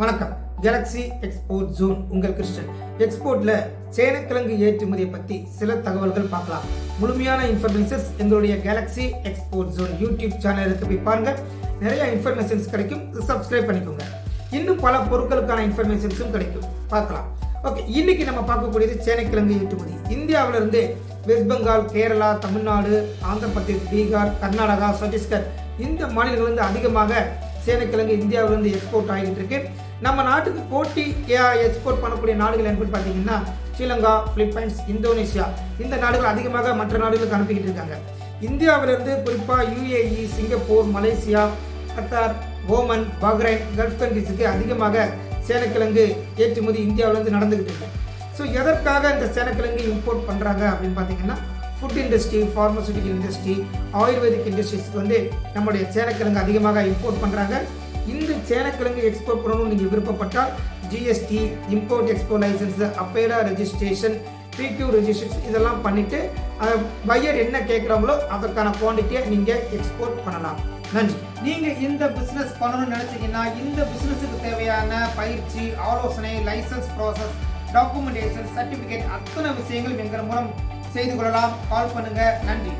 வணக்கம். Galaxy export zone உங்கள் கிருஷ்ணன் எக்ஸ்போர்ட்ல சேனக்கிழங்கு ஏற்றுமதியை பத்தி சில தகவல்கள் பார்க்கலாம். முழுமையான இன்ஃபர்மேஷன்ஸ் எங்களுடைய galaxy export zone YouTube channel போய் பாருங்க. நிறைய இன்ஃபர்மேஷன்ஸ் கிடைக்கும். சப்ஸ்கிரைப் பண்ணிக்கோங்க. இன்னும் பல பொருட்களுக்கான இன்ஃபர்மேஷன்ஸும் கிடைக்கும். பார்க்கலாம். ஓகே இன்னைக்கு நம்ம பார்க்கக்கூடியது சேனைக்கிழங்கு ஏற்றுமதி. இந்தியாவில இருந்து வெஸ்ட் பெங்கால் கேரளா தமிழ்நாடு ஆந்திர பிரதேஷ் பீகார் கர்நாடகா சத்தீஸ்கர் இந்த மாநிலங்கள்லேருந்து அதிகமாக சேனைக்கிழங்கு இந்தியாவிலிருந்து எக்ஸ்போர்ட் ஆகிட்டு இருக்கு. நம்ம நாட்டுக்கு போட்டி எக்ஸ்போர்ட் பண்ணக்கூடிய நாடுகள் என்னன்னு பார்த்தீங்கன்னா ஸ்ரீலங்கா பிலிப்பைன்ஸ் இந்தோனேஷியா. இந்த நாடுகள் அதிகமாக மற்ற நாடுகளுக்கு அனுப்பிக்கிட்டு இருக்காங்க. இந்தியாவிலிருந்து குறிப்பாக UAE Singapore Malaysia Qatar Oman Bahrain Gulf கண்ட்ரிஸுக்கு அதிகமாக சேனக்கிழங்கு ஏற்றுமதி இந்தியாவிலேருந்து நடந்துக்கிட்டு இருக்கு. ஸோ எதற்காக இந்த சேனக்கிழங்கு இம்போர்ட் பண்ணுறாங்க அப்படின்னு பார்த்தீங்கன்னா food industry pharmaceutical industry ayurvedic இண்டஸ்ட்ரீஸ்க்கு வந்து நம்முடைய சேனக்கிழங்கு அதிகமாக இம்போர்ட் பண்ணுறாங்க இந்த சேனக்கிழங்கு எக்ஸ்போர்ட் பண்ணணும்னு நீங்கள் விருப்பப்பட்டால் ஜிஎஸ்டி இம்போர்ட் எக்ஸ்போர்ட் லைசன்ஸு அப்பேரா ரெஜிஸ்ட்ரேஷன் பிக்யூ ரெஜிஸ்ட்ரேஷன் இதெல்லாம் பண்ணிவிட்டு பையர் என்ன கேட்குறாங்களோ அதற்கான குவான்டிட்டியை நீங்கள் எக்ஸ்போர்ட் பண்ணலாம். நன்றி. நீங்கள் இந்த பிஸ்னஸ் பண்ணணும்னு நினச்சிங்கன்னா இந்த பிஸ்னஸுக்கு தேவையான பயிற்சி ஆலோசனை லைசன்ஸ் ப்ராசஸ் டாக்குமெண்டேஷன் சர்டிஃபிகேட் அத்தனை விஷயங்களும் எங்கள் மூலம் செய்து கொள்ளலாம். கால் பண்ணுங்கள் நன்றி.